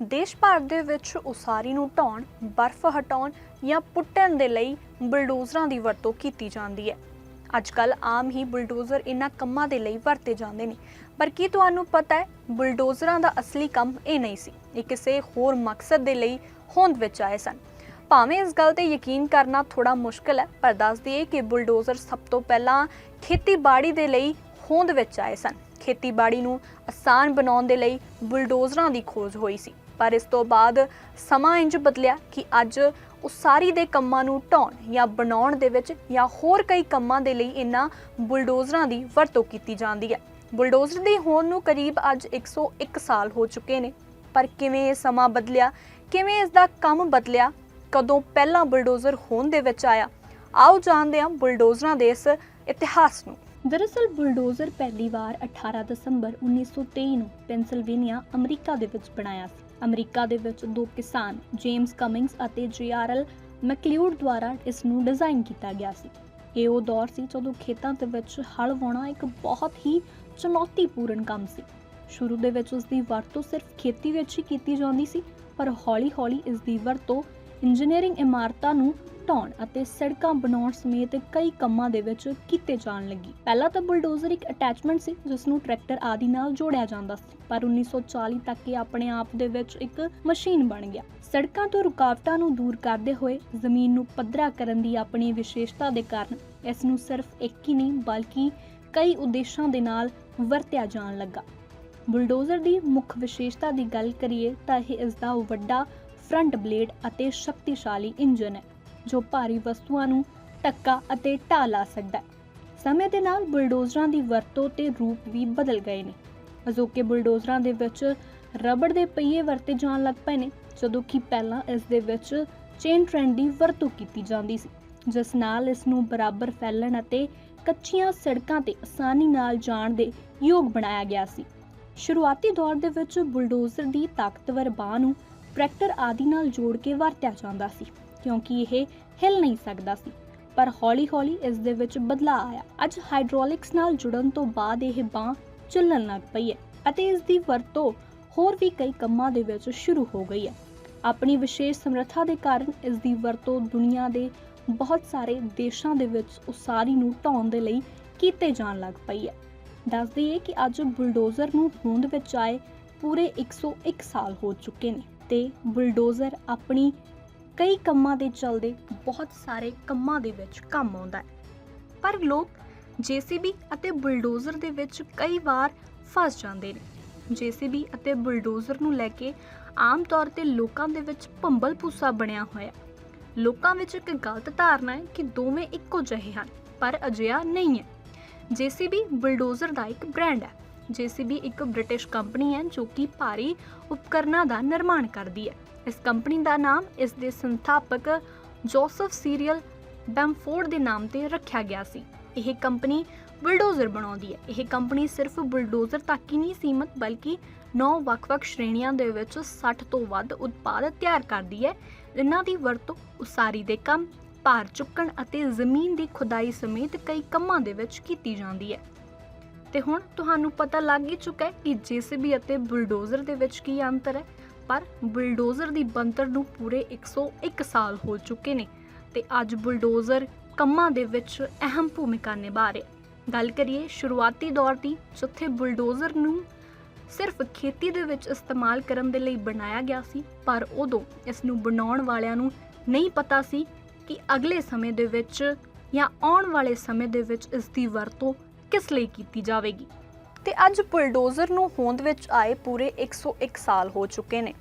ਦੇਸ਼ ਭਰ ਦੇ ਵਿੱਚ ਉਸਾਰੀ ਨੂੰ ਢਾਉਣ, ਬਰਫ਼ ਹਟਾਉਣ ਜਾਂ ਪੁੱਟਣ ਦੇ ਲਈ ਬਲਡੋਜ਼ਰਾਂ ਦੀ ਵਰਤੋਂ ਕੀਤੀ ਜਾਂਦੀ ਹੈ। ਅੱਜ ਕੱਲ ਆਮ ਹੀ ਬੁਲਡੋਜ਼ਰ ਇਹਨਾਂ ਕੰਮਾਂ ਦੇ ਲਈ ਵਰਤੇ ਜਾਂਦੇ ਨੇ। ਪਰ ਕੀ ਤੁਹਾਨੂੰ ਪਤਾ ਹੈ, ਬੁਲਡੋਜ਼ਰਾਂ ਦਾ ਅਸਲੀ ਕੰਮ ਇਹ ਨਹੀਂ ਸੀ, ਇਹ ਕਿਸੇ ਹੋਰ ਮਕਸਦ ਦੇ ਲਈ ਹੋਂਦ ਵਿੱਚ ਆਏ ਸਨ। ਭਾਵੇਂ ਇਸ ਗੱਲ ਤੇ ਯਕੀਨ ਕਰਨਾ ਥੋੜਾ ਮੁਸ਼ਕਲ ਹੈ, ਪਰ ਦੱਸ ਦਈਏ ਕਿ ਬੁਲਡੋਜ਼ਰ ਸਭ ਤੋਂ ਪਹਿਲਾਂ ਖੇਤੀਬਾੜੀ ਦੇ ਲਈ ਹੋਂਦ ਵਿੱਚ ਆਏ ਸਨ। ਖੇਤੀਬਾੜੀ ਨੂੰ ਆਸਾਨ ਬਣਾਉਣ ਦੇ ਲਈ ਬੁਲਡੋਜ਼ਰਾਂ ਦੀ ਖੋਜ ਹੋਈ ਸੀ। ਪਰ ਇਸ ਤੋਂ ਬਾਅਦ ਸਮਾਂ ਇੰਜ ਬਦਲਿਆ ਕਿ ਅੱਜ ਉਸਾਰੀ ਦੇ ਕੰਮਾਂ ਨੂੰ ਢਾਉਣ ਜਾਂ ਬਣਾਉਣ ਦੇ ਵਿੱਚ ਜਾਂ ਹੋਰ ਕਈ ਕੰਮਾਂ ਦੇ ਲਈ ਇਹਨਾਂ ਬੁਲਡੋਜ਼ਰਾਂ ਦੀ ਵਰਤੋਂ ਕੀਤੀ ਜਾਂਦੀ ਹੈ। ਬੁਲਡੋਜ਼ਰ ਦੀ ਹੋਣ ਨੂੰ ਕਰੀਬ ਅੱਜ 101 ਸਾਲ ਹੋ ਚੁੱਕੇ ਨੇ। ਪਰ ਕਿਵੇਂ ਇਹ ਸਮਾਂ ਬਦਲਿਆ, ਕਿਵੇਂ ਇਸ ਦਾ ਕੰਮ ਬਦਲਿਆ, ਕਦੋਂ ਪਹਿਲਾਂ ਬੁਲਡੋਜ਼ਰ ਹੋਣ ਦੇ ਵਿੱਚ ਆਇਆ, ਆਓ ਜਾਣਦੇ ਹਾਂ ਬੁਲਡੋਜ਼ਰਾਂ ਦੇ ਇਸ ਇਤਿਹਾਸ ਨੂੰ। ਦਰਅਸਲ ਬੁਲਡੋਜ਼ਰ ਪਹਿਲੀ ਵਾਰ 18 ਦਸੰਬਰ 1923 ਨੂੰ ਪੈਂਸਿਲਵੇਨੀਆ ਅਮਰੀਕਾ ਦੇ ਵਿੱਚ ਬਣਾਇਆ ਸੀ। ਅਮਰੀਕਾ ਦੇ ਵਿੱਚ ਦੋ ਕਿਸਾਨ, ਜੇਮਸ ਕਮਿੰਗਸ ਅਤੇ ਜੀਆਰਐਲ ਮੈਕਲਿਊਡ ਦੁਆਰਾ ਇਸ ਨੂੰ ਡਿਜ਼ਾਈਨ ਕੀਤਾ ਗਿਆ ਸੀ। ਇਹ ਉਹ ਦੌਰ ਸੀ ਜਦੋਂ ਖੇਤਾਂ ਦੇ ਵਿੱਚ ਹਲ ਵਾਉਣਾ ਇੱਕ ਬਹੁਤ ਹੀ ਚੁਣੌਤੀਪੂਰਨ ਕੰਮ ਸੀ। ਸ਼ੁਰੂ ਦੇ ਵਿੱਚ ਉਸ ਦੀ ਵਰਤੋਂ ਸਿਰਫ ਖੇਤੀ ਵਿੱਚ ਹੀ ਕੀਤੀ ਜਾਂਦੀ ਸੀ, ਪਰ ਹੌਲੀ-ਹੌਲੀ ਇਸ ਦੀ ਵਰਤੋਂ ਇੰਜੀਨੀਅਰਿੰਗ ਇਮਾਰਤਾਂ ਨੂੰ ਢਾਉਣ ਅਤੇ ਸੜਕਾਂ ਬਣਾਉਣ ਸਮੇਤ ਕਈ ਕੰਮਾਂ ਦੇ ਵਿੱਚ ਕੀਤੇ ਜਾਣ ਲੱਗੀ। ਪਹਿਲਾਂ ਤਾਂ ਬੁਲਡੋਜ਼ਰ ਇੱਕ ਅਟੈਚਮੈਂਟ ਸੀ, ਜਿਸ ਨੂੰ ਟਰੈਕਟਰ ਆਦਿ ਨਾਲ ਜੋੜਿਆ ਜਾਂਦਾ ਸੀ, ਪਰ 1940 ਤੱਕ ਇਹ ਆਪਣੇ ਆਪ ਦੇ ਵਿੱਚ ਇੱਕ ਮਸ਼ੀਨ ਬਣ ਗਿਆ। ਸੜਕਾਂ ਤੋਂ ਰੁਕਾਵਟਾਂ ਨੂੰ ਦੂਰ ਕਰਦੇ ਹੋਏ ਜ਼ਮੀਨ ਨੂੰ ਪੱਧਰਾ ਕਰਨ ਦੀ ਆਪਣੀ ਵਿਸ਼ੇਸ਼ਤਾ ਦੇ ਕਾਰਨ ਇਸ ਨੂੰ ਸਿਰਫ ਇੱਕ ਹੀ ਨਹੀਂ, ਬਲਕਿ ਕਈ ਉਦੇਸ਼ਾਂ ਦੇ ਨਾਲ ਵਰਤਿਆ ਜਾਣ ਲੱਗਾ। ਬੁਲਡੋਜ਼ਰ ਦੀ ਮੁੱਖ ਵਿਸ਼ੇਸ਼ਤਾ ਦੀ ਗੱਲ ਕਰੀਏ ਤਾਂ ਇਹ ਇਸ ਦਾ ਵੱਡਾ ਫਰੰਟ ਬਲੇਡ ਅਤੇ ਸ਼ਕਤੀਸ਼ਾਲੀ ਇੰਜਨ ਹੈ। ਜੋ ਭਾਰੀ ਵਸਤੂਆਂ ਨੂੰ ਟੱਕਾ ਅਤੇ ਢਾਹ ਲਾ ਸਕਦਾ ਹੈ। ਸਮੇਂ ਦੇ ਨਾਲ ਬੁਲਡੋਜ਼ਰਾਂ ਦੀ ਵਰਤੋਂ ਤੇ ਰੂਪ ਵੀ ਬਦਲ ਗਏ ਨੇ। ਅਜੋਕੇ ਬੁਲਡੋਜ਼ਰਾਂ ਦੇ ਵਿੱਚ ਰਬੜ ਦੇ ਪਹੀਏ ਵਰਤੇ ਜਾਣ ਲੱਗ ਪਏ ਨੇ, ਜਦੋਂ ਕਿ ਪਹਿਲਾਂ ਇਸ ਦੇ ਵਿੱਚ ਚੇਨ ਟ੍ਰੈਂਡ ਦੀ ਵਰਤੋਂ ਕੀਤੀ ਜਾਂਦੀ ਸੀ, ਜਿਸ ਨਾਲ ਇਸ ਨੂੰ ਬਰਾਬਰ ਫੈਲਣ ਅਤੇ ਕੱਚੀਆਂ ਸੜਕਾਂ ਤੇ ਆਸਾਨੀ ਨਾਲ ਜਾਣ ਦੇ ਯੋਗ ਬਣਾਇਆ ਗਿਆ ਸੀ। ਸ਼ੁਰੂਆਤੀ ਦੌਰ ਦੇ ਵਿੱਚ ਬੁਲਡੋਜ਼ਰ ਦੀ ਤਾਕਤਵਰ ਬਾਹ ਨੂੰ ਟਰੈਕਟਰ ਆਦਿ ਨਾਲ ਜੋੜ ਕੇ ਵਰਤਿਆ ਜਾਂਦਾ ਸੀ, ਕਿਉਂਕਿ ਇਹ ਹਿਲ ਨਹੀਂ ਸਕਦਾ ਸੀ। ਪਰ ਹੌਲੀ-ਹੌਲੀ ਇਸ ਦੇ ਵਿੱਚ ਬਦਲਾਅ ਆਇਆ। ਅੱਜ ਹਾਈਡ੍ਰੋਲਿਕਸ ਨਾਲ ਜੁੜਨ ਤੋਂ ਬਾਅਦ ਇਹ ਬਾਹ ਚੱਲਣ ਲੱਗ ਪਈ ਹੈ ਅਤੇ ਇਸ ਦੀ ਵਰਤੋਂ ਹੋਰ ਵੀ ਕਈ ਕੰਮਾਂ ਦੇ ਵਿੱਚ ਸ਼ੁਰੂ ਹੋ ਗਈ ਹੈ। ਆਪਣੀ ਵਿਸ਼ੇਸ਼ ਸਮਰੱਥਾ ਦੇ ਕਾਰਨ ਇਸ ਦੀ ਵਰਤੋਂ ਦੁਨੀਆ ਦੇ ਬਹੁਤ ਸਾਰੇ ਦੇਸ਼ਾਂ ਦੇ ਵਿੱਚ ਉਸਾਰੀ ਨੂੰ ਢਾਉਣ ਦੇ ਲਈ ਕੀਤੇ ਜਾਣ ਲੱਗ ਪਈ ਹੈ। ਦੱਸ ਦਈਏ ਕਿ ਅੱਜ ਬੁਲਡੋਜ਼ਰ ਨੂੰ ਹੋਂਦ ਵਿੱਚ ਆਏ ਪੂਰੇ 101 ਸਾਲ ਹੋ ਚੁੱਕੇ ਨੇ। ਤੇ ਬੁਲਡੋਜ਼ਰ ਆਪਣੀ ਕਈ ਕੰਮਾਂ ਦੇ ਚਲਦੇ ਬਹੁਤ ਸਾਰੇ ਕੰਮਾਂ ਦੇ ਵਿੱਚ ਕੰਮ ਆਉਂਦਾ ਹੈ। ਪਰ ਲੋਕ ਜੀਸੀਬੀ ਅਤੇ ਬੁਲਡੋਜ਼ਰ ਦੇ ਵਿੱਚ ਕਈ ਵਾਰ ਫਸ ਜਾਂਦੇ ਨੇ। ਜੀਸੀਬੀ ਅਤੇ ਬੁਲਡੋਜ਼ਰ ਨੂੰ ਲੈ ਕੇ ਆਮ ਤੌਰ ਤੇ ਲੋਕਾਂ ਦੇ ਵਿੱਚ ਭੰਬਲ ਭੂਸਾ ਬਣਿਆ ਹੋਇਆ ਲੋਕਾਂ ਵਿੱਚ ਇੱਕ ਗਲਤ ਧਾਰਨਾ ਹੈ ਕਿ ਦੋਵੇਂ ਇੱਕੋ ਜਿਹੇ ਹਨ, ਪਰ ਅਜਿਹਾ ਨਹੀਂ ਹੈ। ਜੀਸੀਬੀ ਬੁਲਡੋਜ਼ਰ ਦਾ ਇੱਕ ਬ੍ਰਾਂਡ ਹੈ। ਜੀਸੀਬੀ ਇੱਕ ਬ੍ਰਿਟਿਸ਼ ਕੰਪਨੀ ਹੈ ਜੋ ਕਿ ਭਾਰੀ ਉਪਕਰਨਾਂ ਦਾ ਨਿਰਮਾਣ ਕਰਦੀ ਹੈ। ਇਸ ਕੰਪਨੀ ਦਾ ਨਾਮ ਇਸ ਦੇ ਸੰਸਥਾਪਕ ਜੋਸਫ ਸੀਰੀਅਲ ਬੈਮਫੋਰਡ ਦੇ ਨਾਮ ਤੇ ਰੱਖਿਆ ਗਿਆ ਸੀ। ਇਹ ਕੰਪਨੀ ਬੁਲਡੋਜ਼ਰ ਬਣਾਉਂਦੀ ਹੈ। ਇਹ ਕੰਪਨੀ ਸਿਰਫ ਬੁਲਡੋਜ਼ਰ ਤੱਕ ਹੀ ਨਹੀਂ ਸੀਮਤ, ਬਲਕਿ 9 ਵੱਖ-ਵੱਖ ਸ਼੍ਰੇਣੀਆਂ ਦੇ ਵਿੱਚ 60 ਤੋਂ ਵੱਧ ਉਤਪਾਦ ਤਿਆਰ ਕਰਦੀ ਹੈ। ਇਹਨਾਂ ਦੀ ਵਰਤੋਂ ਉਸਾਰੀ ਦੇ ਕੰਮ, ਭਾਰ ਚੁੱਕਣ ਅਤੇ ਜ਼ਮੀਨ ਦੀ ਖੁਦਾਈ ਸਮੇਤ ਕਈ ਕੰਮਾਂ ਦੇ ਵਿੱਚ ਕੀਤੀ ਜਾਂਦੀ ਹੈ। ਤੇ ਹੁਣ ਤੁਹਾਨੂੰ ਪਤਾ ਲੱਗ ਹੀ ਚੁੱਕਾ ਹੈ ਕਿ ਜੀਸੀਬੀ ਅਤੇ ਬੁਲਡੋਜ਼ਰ ਦੇ ਵਿੱਚ ਕੀ ਅੰਤਰ ਹੈ। ਪਰ ਬੁਲਡੋਜ਼ਰ ਦੀ ਬਣਤਰ ਨੂੰ ਪੂਰੇ 101 ਸਾਲ ਹੋ ਚੁੱਕੇ ਨੇ ਤੇ ਅੱਜ ਬੁਲਡੋਜ਼ਰ ਕੰਮਾਂ ਦੇ ਵਿੱਚ ਅਹਿਮ ਭੂਮਿਕਾ ਨਿਭਾ ਰਿਹਾ ਗੱਲ ਕਰੀਏ ਸ਼ੁਰੂਆਤੀ ਦੌਰ ਦੀ, ਜਿੱਥੇ ਬੁਲਡੋਜ਼ਰ ਨੂੰ ਸਿਰਫ ਖੇਤੀ ਦੇ ਵਿੱਚ ਇਸਤੇਮਾਲ ਕਰਨ ਦੇ ਲਈ ਬਣਾਇਆ ਗਿਆ ਸੀ, ਪਰ ਉਦੋਂ ਇਸ ਨੂੰ ਬਣਾਉਣ ਵਾਲਿਆਂ ਨੂੰ ਨਹੀਂ ਪਤਾ ਸੀ ਕਿ ਅਗਲੇ ਸਮੇਂ ਦੇ ਵਿੱਚ ਜਾਂ ਆਉਣ ਵਾਲੇ ਸਮੇਂ ਦੇ ਵਿੱਚ ਇਸ ਦੀ ਵਰਤੋਂ ਕਿਸ ਲਈ ਕੀਤੀ ਜਾਵੇਗੀ? ਤੇ ਅੱਜ ਬੁਲਡੋਜ਼ਰ ਨੂੰ ਹੋਂਦ ਵਿੱਚ ਆਏ ਪੂਰੇ 101 ਸਾਲ ਹੋ ਚੁੱਕੇ ਨੇ।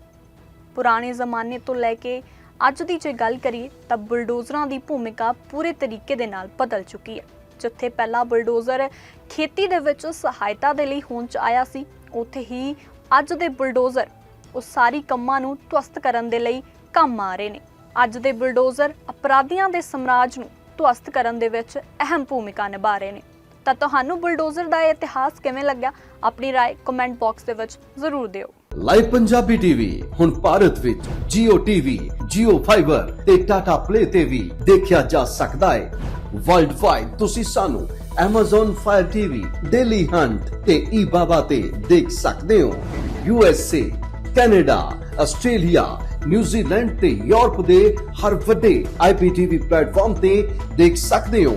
ਪੁਰਾਣੇ ਜ਼ਮਾਨੇ ਤੋਂ ਲੈ ਕੇ ਅੱਜ ਦੀ ਜੇ ਗੱਲ ਕਰੀਏ ਤਾਂ ਬੁਲਡੋਜ਼ਰਾਂ ਦੀ ਭੂਮਿਕਾ ਪੂਰੇ ਤਰੀਕੇ ਦੇ ਨਾਲ ਬਦਲ ਚੁੱਕੀ ਹੈ। ਜਿੱਥੇ ਪਹਿਲਾਂ ਬੁਲਡੋਜ਼ਰ ਖੇਤੀ ਦੇ ਵਿੱਚ ਸਹਾਇਤਾ ਦੇ ਲਈ ਹੋਂਦ 'ਚ ਆਇਆ ਸੀ, ਉੱਥੇ ਹੀ ਅੱਜ ਦੇ ਬੁਲਡੋਜ਼ਰ ਉਹ ਸਾਰੀ ਕੰਮਾਂ ਨੂੰ ਧਵਸਤ ਕਰਨ ਦੇ ਲਈ ਕੰਮ ਆ ਰਹੇ ਨੇ। ਅੱਜ ਦੇ ਬੁਲਡੋਜ਼ਰ ਅਪਰਾਧੀਆਂ ਦੇ ਸਮਰਾਜ ਨੂੰ ਧਵਸਤ ਕਰਨ ਦੇ ਵਿੱਚ ਅਹਿਮ ਭੂਮਿਕਾ ਨਿਭਾ ਰਹੇ ਨੇ। ਤਾਂ ਤੁਹਾਨੂੰ ਬੁਲਡੋਜ਼ਰ ਦਾ ਇਹ ਇਤਿਹਾਸ ਕਿਵੇਂ ਲੱਗਿਆ ਆਪਣੀ رائے ਕਮੈਂਟ ਬਾਕਸ ਦੇ ਵਿੱਚ ਜ਼ਰੂਰ ਦਿਓ ਲਾਈਵ ਪੰਜਾਬੀ ਟੀਵੀ ਹੁਣ ਭਾਰਤ ਵਿੱਚ Jio TV, Jio Fiber ਤੇ Tata Play ਤੇ ਵੀ ਦੇਖਿਆ ਜਾ ਸਕਦਾ ਹੈ ਵਰਲਡ ਵਾਈਡ ਤੁਸੀਂ ਸਾਨੂੰ Amazon Fire TV, Daily Hunt ਤੇ eBaba ਤੇ ਦੇਖ ਸਕਦੇ ਹੋ USA, Canada, Australia New Zealand ਤੇ ਯੂਰਪ ਦੇ ਹਰ ਵੱਡੇ IPTV ਪਲੇਟਫਾਰਮ ਤੇ ਦੇਖ ਸਕਦੇ ਹੋ